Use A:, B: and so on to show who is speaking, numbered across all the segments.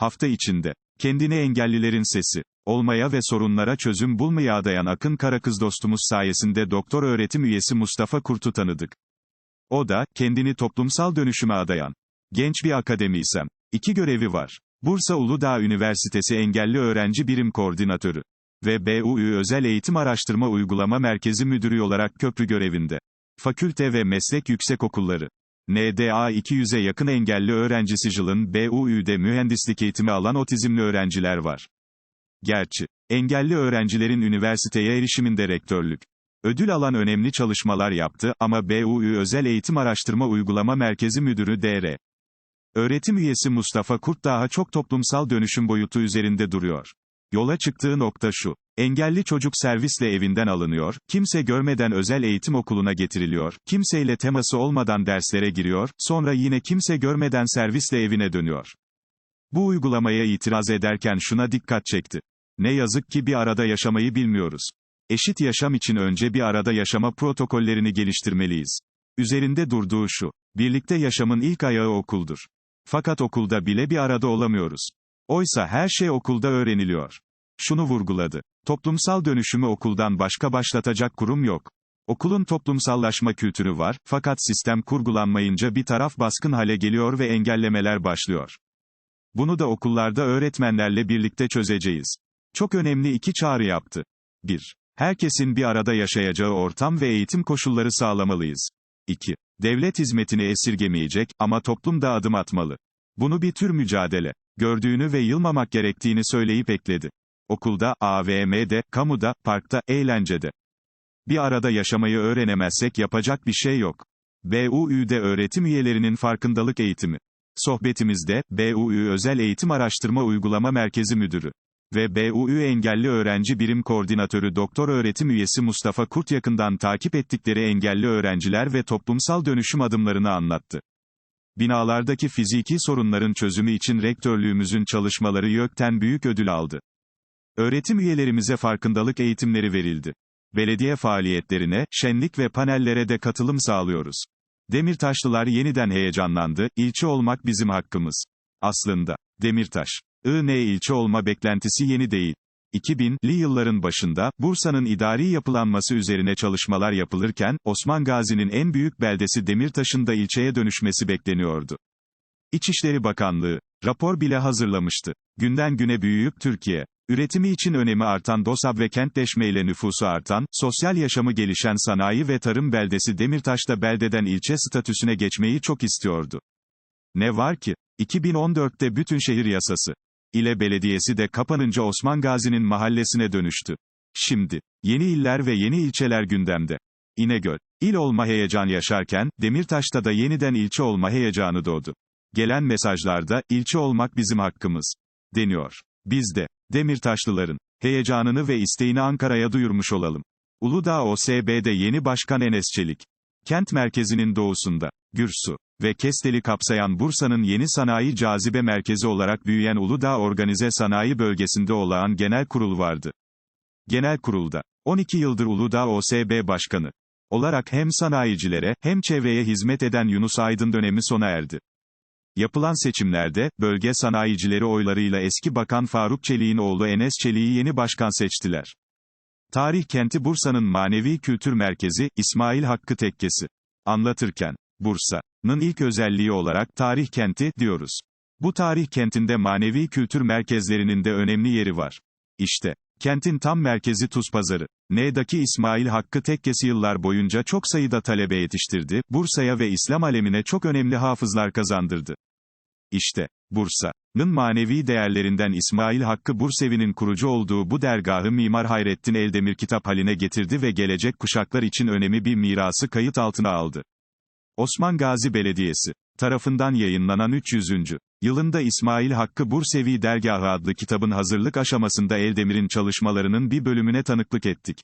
A: Hafta içinde, kendini engellilerin sesi, olmaya ve sorunlara çözüm bulmaya adayan Akın Karakız dostumuz sayesinde doktor öğretim üyesi Mustafa Kurt'u tanıdık. O da, kendini toplumsal dönüşüme adayan, genç bir akademisyen. İki görevi var. Bursa Uludağ Üniversitesi Engelli Öğrenci Birim Koordinatörü ve BUÜ Özel Eğitim Araştırma Uygulama Merkezi Müdürü olarak köprü görevinde. Fakülte ve meslek yüksekokulları. NDA 200'e yakın engelli öğrencisi yılın BUÜ'de mühendislik eğitimi alan otizmli öğrenciler var. Gerçi, engelli öğrencilerin üniversiteye erişiminde rektörlük. Ödül alan önemli çalışmalar yaptı ama BUÜ Özel Eğitim Araştırma Uygulama Merkezi Müdürü DR. Öğretim üyesi Mustafa Kurt daha çok toplumsal dönüşüm boyutu üzerinde duruyor. Yola çıktığı nokta şu. Engelli çocuk servisle evinden alınıyor, kimse görmeden özel eğitim okuluna getiriliyor, kimseyle teması olmadan derslere giriyor, sonra yine kimse görmeden servisle evine dönüyor. Bu uygulamaya itiraz ederken şuna dikkat çekti. Ne yazık ki bir arada yaşamayı bilmiyoruz. Eşit yaşam için önce bir arada yaşama protokollerini geliştirmeliyiz. Üzerinde durduğu şu. Birlikte yaşamın ilk ayağı okuldur. Fakat okulda bile bir arada olamıyoruz. Oysa her şey okulda öğreniliyor. Şunu vurguladı. Toplumsal dönüşümü okuldan başka başlatacak kurum yok. Okulun toplumsallaşma kültürü var, fakat sistem kurgulanmayınca bir taraf baskın hale geliyor ve engellemeler başlıyor. Bunu da okullarda öğretmenlerle birlikte çözeceğiz. Çok önemli iki çağrı yaptı. 1. Herkesin bir arada yaşayacağı ortam ve eğitim koşulları sağlamalıyız. 2. Devlet hizmetini esirgemeyecek ama toplum da adım atmalı. Bunu bir tür mücadele gördüğünü ve yılmamak gerektiğini söyleyip ekledi. Okulda, AVM'de, kamuda, parkta, eğlencede. Bir arada yaşamayı öğrenemezsek yapacak bir şey yok. BUÜ'de öğretim üyelerinin farkındalık eğitimi. Sohbetimizde, BUÜ Özel Eğitim Araştırma Uygulama Merkezi Müdürü ve BUÜ Engelli Öğrenci Birim Koordinatörü Doktor Öğretim Üyesi Mustafa Kurt yakından takip ettikleri engelli öğrenciler ve toplumsal dönüşüm adımlarını anlattı. Binalardaki fiziki sorunların çözümü için rektörlüğümüzün çalışmaları YÖK'ten büyük ödül aldı. Öğretim üyelerimize farkındalık eğitimleri verildi. Belediye faaliyetlerine, şenlik ve panellere de katılım sağlıyoruz. Demirtaşlılar yeniden heyecanlandı, ilçe olmak bizim hakkımız. Aslında, Demirtaş, IN ilçe olma beklentisi yeni değil. 2000'li yılların başında, Bursa'nın idari yapılanması üzerine çalışmalar yapılırken, Osman Gazi'nin en büyük beldesi Demirtaş'ın da ilçeye dönüşmesi bekleniyordu. İçişleri Bakanlığı, rapor bile hazırlamıştı. Günden güne büyüyüp Türkiye, üretimi için önemi artan DOSAB ve kentleşmeyle nüfusu artan, sosyal yaşamı gelişen sanayi ve tarım beldesi Demirtaş'ta beldeden ilçe statüsüne geçmeyi çok istiyordu. Ne var ki, 2014'te bütün şehir yasası, ile belediyesi de kapanınca Osman Gazi'nin mahallesine dönüştü. Şimdi, yeni iller ve yeni ilçeler gündemde. İnegöl, il olma heyecan yaşarken, Demirtaş'ta da yeniden ilçe olma heyecanı doğdu. Gelen mesajlarda, ilçe olmak bizim hakkımız, deniyor. Biz de, Demirtaşlıların, heyecanını ve isteğini Ankara'ya duyurmuş olalım. Uludağ OSB'de yeni başkan Enes Çelik. Kent merkezinin doğusunda, Gürsu ve Kestel'i kapsayan Bursa'nın yeni sanayi cazibe merkezi olarak büyüyen Uludağ Organize Sanayi Bölgesi'nde olağan genel kurul vardı. Genel kurulda, 12 yıldır Uludağ OSB Başkanı olarak hem sanayicilere, hem çevreye hizmet eden Yunus Aydın dönemi sona erdi. Yapılan seçimlerde, bölge sanayicileri oylarıyla eski bakan Faruk Çelik'in oğlu Enes Çelik'i yeni başkan seçtiler. Tarih kenti Bursa'nın manevi kültür merkezi, İsmail Hakkı Tekkesi. Anlatırken, Bursa'nın ilk özelliği olarak tarih kenti, diyoruz. Bu tarih kentinde manevi kültür merkezlerinin de önemli yeri var. İşte, kentin tam merkezi Tuzpazarı. N'daki İsmail Hakkı Tekkesi yıllar boyunca çok sayıda talebe yetiştirdi, Bursa'ya ve İslam alemine çok önemli hafızlar kazandırdı. İşte, Bursa'nın manevi değerlerinden İsmail Hakkı Bursevi'nin kurucu olduğu bu dergahı Mimar Hayrettin Eldemir kitap haline getirdi ve gelecek kuşaklar için önemli bir mirası kayıt altına aldı. Osman Gazi Belediyesi tarafından yayınlanan 300. yılında İsmail Hakkı Bursevi Dergahı adlı kitabın hazırlık aşamasında Eldemir'in çalışmalarının bir bölümüne tanıklık ettik.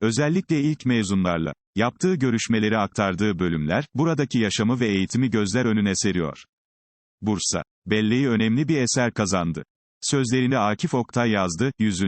A: Özellikle ilk mezunlarla yaptığı görüşmeleri aktardığı bölümler, buradaki yaşamı ve eğitimi gözler önüne seriyor. Bursa, belleği önemli bir eser kazandı. Sözlerini Akif Oktay yazdı, 100.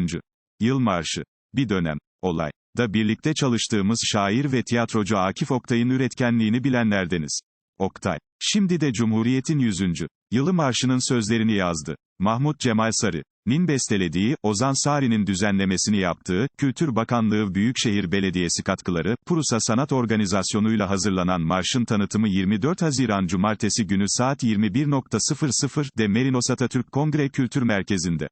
A: Yıl Marşı. Bir dönem, olay da birlikte çalıştığımız şair ve tiyatrocu Akif Oktay'ın üretkenliğini bilenlerdeniz. Oktay, şimdi de Cumhuriyet'in 100. yılı marşının sözlerini yazdı. Mahmut Cemal Sarı. Nin bestelediği, Ozan Sari'nin düzenlemesini yaptığı, Kültür Bakanlığı Büyükşehir Belediyesi katkıları, Prusa Sanat Organizasyonu'yla hazırlanan marşın tanıtımı 24 Haziran Cumartesi günü saat 21.00'de Merinos Atatürk Kongre Kültür Merkezi'nde.